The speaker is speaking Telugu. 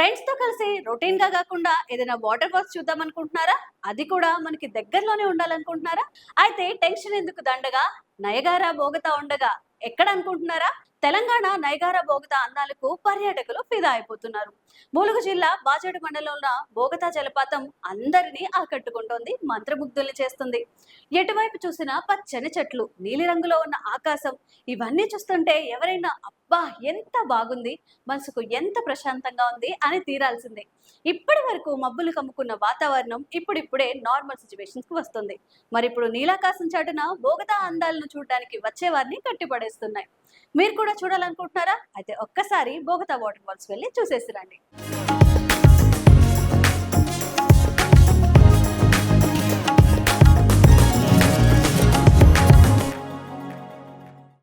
ఫ్రెండ్స్తో కలిసి రొటీన్గా కాకుండా ఏదైనా వాటర్ ఫాల్స్ చూద్దాం అనుకుంటున్నారా? అది కూడా మనకి దగ్గరలోనే ఉండాలనుకుంటున్నారా? అయితే టెన్షన్ ఎందుకు దండగా? నయగారా బోగతా ఉండగా? ఎక్కడ అనుకుంటున్నారా? తెలంగాణ నయగారా బోగతా అందాలకు పర్యాటకులు ఫిదా అయిపోతున్నారు. ములుగు జిల్లా బాజాడు మండలంలో ఉన్న బోగతా జలపాతం అందరినీ ఆకట్టుకుంటోంది మంత్రముగ్ధుల్ని చేస్తుంది. ఎటువైపు చూసినా పచ్చని చెట్లు నీలిరంగులో ఉన్న ఆకాశం ఇవన్నీ చూస్తుంటే ఎవరైనా అబ్బా ఎంత బాగుంది మనసుకు ఎంత ప్రశాంతంగా ఉంది అని తీరాల్సిందే. ఇప్పటి వరకు మబ్బులు కమ్ముకున్న వాతావరణం ఇప్పుడిప్పుడే నార్మల్ సిచ్యువేషన్స్కి వస్తుంది. మరి ఇప్పుడు నీలాకాశం చాటున బోగతా అందాలను చూడడానికి వచ్చేవారిని కట్టిపడేస్తున్నాయి. మీరు కూడా చూడాలనుకుంటున్నారా? అయితే ఒక్కసారి బోగతా వాటర్ ఫాల్స్ వెళ్ళి చూసేసి రండి.